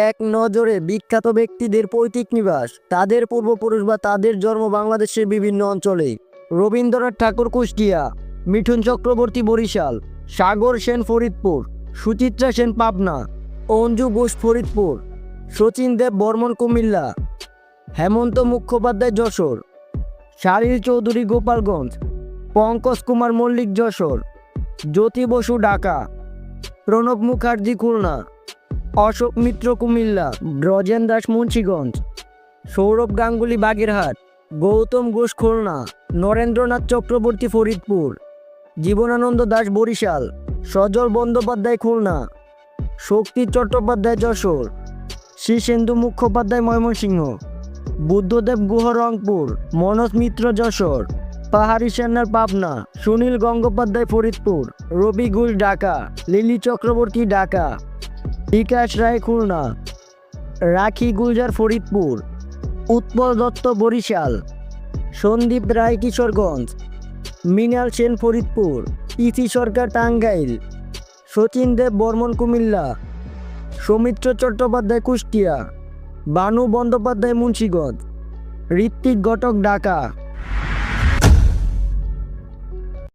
এক নজরে বিখ্যাত ব্যক্তিদের পৈতৃক নিবাস। তাদের পূর্বপুরুষ বা তাদের জন্ম বাংলাদেশের বিভিন্ন অঞ্চলে। রবীন্দ্রনাথ ঠাকুর কুষ্টিয়া, মিঠুন চক্রবর্তী বরিশাল, সাগর সেন ফরিদপুর, সুচিত্রা সেন পাবনা, অঞ্জু ঘোষ ফরিদপুর শচীন দেব বর্মন কুমিল্লা, হেমন্ত মুখোপাধ্যায় যশোর শালীল চৌধুরী গোপালগঞ্জ, পঙ্কজ কুমার মল্লিক যশোর, জ্যোতি বসু ঢাকা, প্রণব মুখার্জি খুলনা। অশোক মিত্র কুমিল্লা, ব্রজেন দাস মুন্সীগঞ্জ, সৌরভ গাঙ্গুলি বাগেরহাট, গৌতম ঘোষ খুলনা, নরেন্দ্রনাথ চক্রবর্তী ফরিদপুর, জীবনানন্দ দাস বরিশাল, সজল বন্দ্যোপাধ্যায় খুলনা, শক্তি চট্টোপাধ্যায় যশোর শীর্ষেন্দু মুখোপাধ্যায় ময়মনসিংহ, বুদ্ধদেব গুহ রংপুর, মনোজ মিত্র যশোর, পাহাড়ি সেনার পাবনা, সুনীল গঙ্গোপাধ্যায় ফরিদপুর, রবি ঘোষ ঢাকা, লিলি চক্রবর্তী ঢাকা। বিকাশ রায় খুলনা, রাখি গুলজার ফরিদপুর, উৎপল দত্ত বরিশাল, সন্দীপ রায় কিশোরগঞ্জ, মৃণাল সেন ফরিদপুর ইতি সরকার টাঙ্গাইল শচীন দেব বর্মন কুমিল্লা, সৌমিত্র চট্টোপাধ্যায় কুষ্টিয়া, বানু বন্দ্যোপাধ্যায় মুন্সীগঞ্জ, ঋত্বিক ঘটক ঢাকা।